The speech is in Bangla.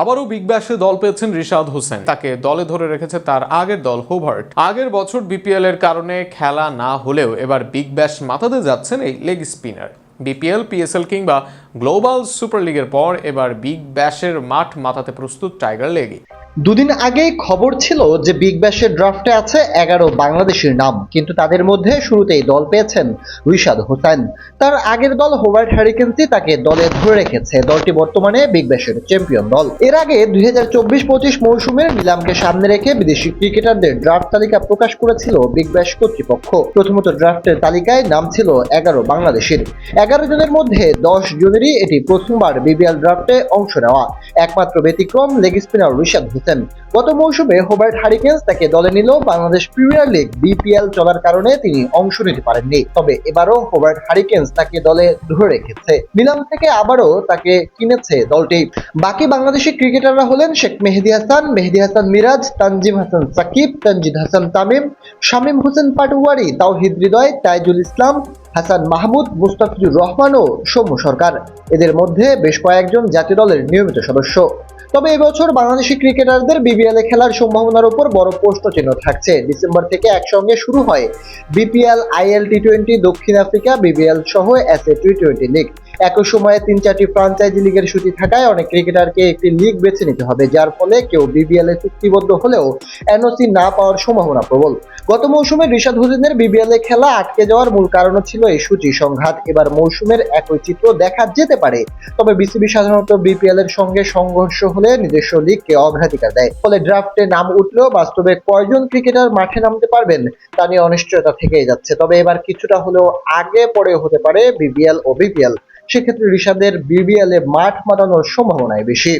আবারও বিগ ব্যাশে দল পেয়েছেন রিশাদ হোসেন। তাকে দলে ধরে রেখেছে তার আগের দল হোভার্ট আগের বছর বিপিএল এর কারণে খেলা না হলেও এবার বিগ ব্যাশ মাথাতে যাচ্ছেন এই লেগ স্পিনার বিপিএল পিএসএল কিংবা গ্লোবাল সুপার লিগের পর এবার বিগ ব্যাশের মাঠ মাথাতে প্রস্তুত টাইগার লেগি দুদিন আগেই খবর ছিল যে বিগ ব্যাশের ড্রাফটে আছে এগারো বাংলাদেশের নাম, কিন্তু তাদের মধ্যে শুরুতেই দল পেয়েছেন রিশাদ হোসেন। তার আগের দল হোভার্ট হ্যারিকেন্সি তাকে দলে ধরে রেখেছে। দলটি বর্তমানে বিগ ব্যাশের চ্যাম্পিয়ন দল। এর আগে দুই হাজার চব্বিশ পঁচিশ মৌসুমের নিলামকে সামনে রেখে বিদেশি ক্রিকেটারদের ড্রাফট তালিকা প্রকাশ করেছিল বিগ ব্যাশ কর্তৃপক্ষ। প্রথমত ড্রাফটের তালিকায় নাম ছিল এগারো বাংলাদেশের। এগারো জনের মধ্যে দশ জনেরই এটি প্রথমবার বিবিএল ড্রাফটে অংশ নেওয়া। একমাত্র ব্যতিক্রম লেগ স্পিনার রিশাদ হোসেন। গত মৌসুমে হোবার্ট হারিকেন্স তাকে দলে নিল বাংলাদেশ প্রিমিয়ার লিগ, বিপিএল চলার কারণে তিনি অংশ নিতে পারেননি। তবে এবারও হোবার্ট হারিকেন্স তাকে দলে ধরে রেখেছে। নিলাম থেকে আবারও তাকে কিনেছে দলটি। বাকি বাংলাদেশি ক্রিকেটাররা হলেন শেখ মেহেদি হাসান মেহেদি হাসান মিরাজ, তানজিম হাসান সাকিব, তানজিদ হাসান তামিম, শামীম হোসেন পাটুয়ারি, তাওহিদ হৃদয়, তাইজুল ইসলাম হাসান মাহমুদ, মুস্তাফিজুর রহমান ও সৌম্য সরকার। এদের মধ্যে বেশ কয়েকজন জাতীয় দলের নিয়মিত সদস্য। তবে এবছর বাংলাদেশি ক্রিকেটারদের বিপিএল এ খেলার সম্ভাবনার উপর বড় প্রশ্ন চিহ্ন থাকছে। ডিসেম্বর থেকে একসঙ্গে শুরু হয় বিপিএল আইএল টি টোয়েন্টি দক্ষিণ আফ্রিকা বিবিএল সহ S A T twenty league একই সময়ে তিন চারটি ফ্রাঞ্চাইজি লিগের সূচি থাকায় অনেক ক্রিকেটারকে একটি লিগ বেছে নিতে হবে, যার ফলে কেউ বিবিএল এ চুক্তিবদ্ধ হলেও এনওসি না পাওয়ার সম্ভাবনা প্রবল। গত মৌসুমে রিশাদ হোসেনের বিবিএল এ খেলা আটকে যাওয়ার মূল কারণও ছিল এই সূচি সংঘাত। এবার মৌসুমের একই চিত্র দেখা যেতে পারে, তবে বিসিবি সাধারণত বিপিএল এর সঙ্গে সংঘর্ষ হলে নিজস্ব লিগকে অগ্রাধিকার দেয়। ফলে ড্রাফটে নাম উঠলেও বাস্তবে কয়জন ক্রিকেটার মাঠে নামতে পারবেন তা নিয়ে অনিশ্চয়তা থেকেই যাচ্ছে। তবে এবার কিছুটা হলেও আগে পরে হতে পারে বিবিএল ও বিপিএল সেক্ষেত্রে ঋষাদের বিবিএলে মাঠ মাতানোর সম্ভাবনাই বেশি।